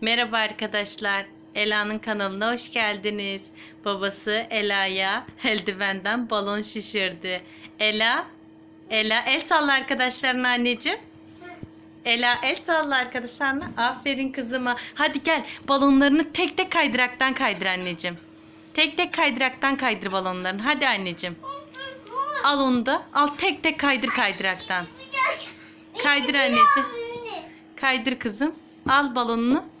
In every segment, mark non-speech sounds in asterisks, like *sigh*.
Merhaba arkadaşlar. Ela'nın kanalına hoş geldiniz. Babası Ela'ya eldivenden balon şişirdi. Ela, Ela el salla arkadaşlarına anneciğim. Ela el salla arkadaşlarına. Aferin kızıma. Hadi gel balonlarını tek tek kaydıraktan kaydır anneciğim. Tek tek kaydıraktan kaydır balonlarını. Hadi anneciğim. Al onu da. Al tek tek kaydır kaydıraktan. Kaydır anneciğim. Kaydır kızım. Al balonunu.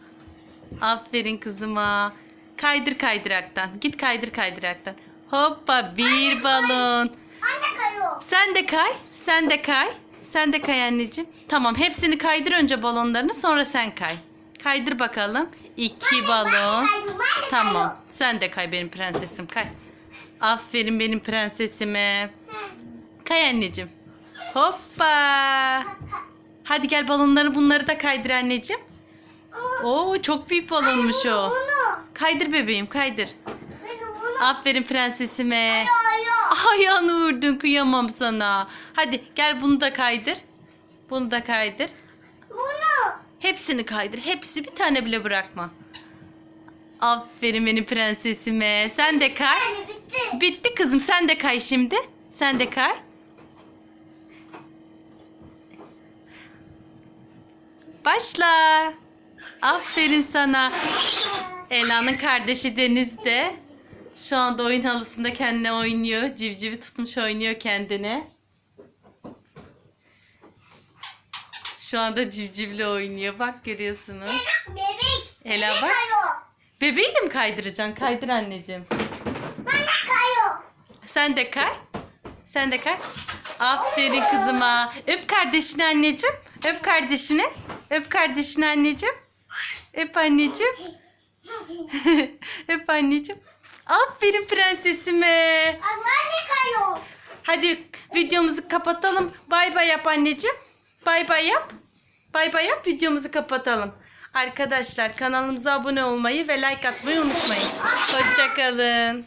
Aferin kızıma. Kaydır kaydıraktan. Git kaydır kaydıraktan. Hoppa bir balon. Anne kayıyor. Sen de kay. Sen de kay. Sen de kay anneciğim. Tamam hepsini kaydır önce balonlarını sonra sen kay. Kaydır bakalım. İki balon. Tamam. Sen de kay benim prensesim kay. Aferin benim prensesime. Kay anneciğim. Hoppa. Hadi gel balonları bunları da kaydır anneciğim. Oo çok büyük balonmuş o. Bunu. Kaydır bebeğim kaydır. Aferin prensesime. Ayağını vurdun kıyamam sana. Hadi gel bunu da kaydır. Bunu da kaydır. Bunu. Hepsini kaydır. Hepsi bir tane bile bırakma. Aferin benim prensesime. Sen de kay. Bitti. Bitti kızım sen de kay şimdi. Sen de kay. Başla. Aferin sana. Ela'nın kardeşi Deniz de şu anda oyun halısında kendine oynuyor. Civcivi tutmuş oynuyor kendine. Şu anda civcivle oynuyor. Bak görüyorsunuz. Bebek. Ela bak. Bebeği de mi kaydıracaksın? Kaydır anneciğim. Ben de kayıyor. Sen de kay. Sen de kay. Aferin kızıma. Öp kardeşini anneciğim. Öp kardeşini. Öp kardeşini anneciğim. Öp anneciğim. *laughs* Öp anneciğim. Aferin prensesime. Anne kayıyor. Hadi videomuzu kapatalım. Bay bay yap anneciğim. Bay bay yap. Bay bay yap videomuzu kapatalım. Arkadaşlar kanalımıza abone olmayı ve like atmayı unutmayın. Hoşçakalın.